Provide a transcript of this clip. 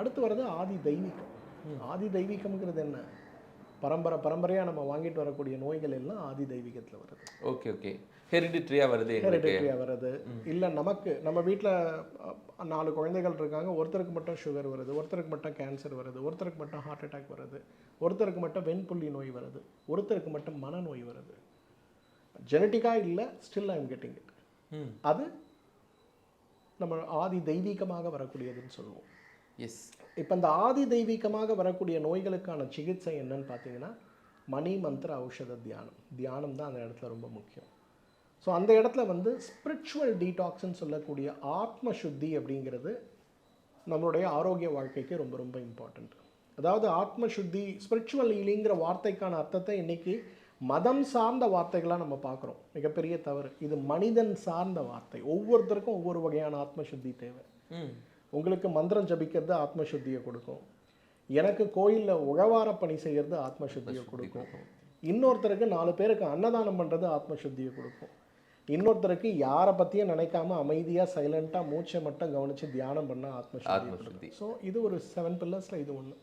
அடுத்து வர்றது ஆதி தெய்வீகம். ஆதி தெய்வீகம்ங்கிறது என்ன? பரம்பரை பரம்பரையாக நம்ம வாங்கிட்டு வரக்கூடிய நோய்கள் எல்லாம் ஆதி தெய்வீகத்தில் வருது. Okay okay. ஹெரிடிட்ரியாக வருது எங்களுக்கு. ஹெரிடேட்டரியாக வருது. இல்லை நமக்கு நம்ம வீட்டில் நாலு குழந்தைகள் இருக்காங்க. ஒருத்தருக்கு மட்டும் சுகர் வருது ஒருத்தருக்கு மட்டும் கேன்சர் வருது ஒருத்தருக்கு மட்டும் ஹார்ட் அட்டாக் வருது ஒருத்தருக்கு மட்டும் வெண்புள்ளி நோய் வருது ஒருத்தருக்கு மட்டும் மனநோய் வருது. ஜெனட்டிக்காக இல்லை ஸ்டில் ஐம் கெட்டிங் இட் அது நம்ம ஆதி தெய்வீகமாக வரக்கூடியதுன்னு சொல்லுவோம். எஸ் இப்போ இந்த ஆதி தெய்வீகமாக வரக்கூடிய நோய்களுக்கான சிகிச்சை என்னன்னு பார்த்தீங்கன்னா மணி மந்திர ஔஷத தியானம். தியானம் தான் அந்த இடத்துல ரொம்ப முக்கியம். ஸோ அந்த இடத்துல வந்து ஸ்பிரிச்சுவல் டீடாக்ஸ்ன்னு சொல்லக்கூடிய ஆத்ம சுத்தி அப்படிங்கிறது நம்மளுடைய ஆரோக்கிய வாழ்க்கைக்கு ரொம்ப ரொம்ப இம்பார்ட்டண்ட் அதாவது ஆத்ம சுத்தி ஸ்பிரிச்சுவல் ஹீலிங்கிற வார்த்தைக்கான அர்த்தத்தை இன்னைக்கு மதம் சார்ந்த வார்த்தைகளாக நம்ம பார்க்குறோம். மிகப்பெரிய தவறு. இது மனிதன் சார்ந்த வார்த்தை. ஒவ்வொருத்தருக்கும் ஒவ்வொரு வகையான ஆத்ம சுத்தி தேவை. உங்களுக்கு மந்திரம் ஜபிக்கிறது ஆத்ம சுத்தியை கொடுக்கும். எனக்கு கோயிலில் உழவார பணி செய்கிறது ஆத்ம சுத்தியை கொடுக்கும். இன்னொருத்தருக்கு நாலு பேருக்கு அன்னதானம் பண்ணுறது ஆத்ம சுத்தியை கொடுக்கும். இன்னொருத்தருக்கு யாரை பற்றியும் நினைக்காம அமைதியாக சைலண்ட்டாக மூச்சை மட்டும் கவனித்து தியானம் பண்ண ஆத்ம ஆத்ம சுத்தி சுத்தி ஸோ இது ஒரு செவன் பில்லர்ஸில் இது ஒன்று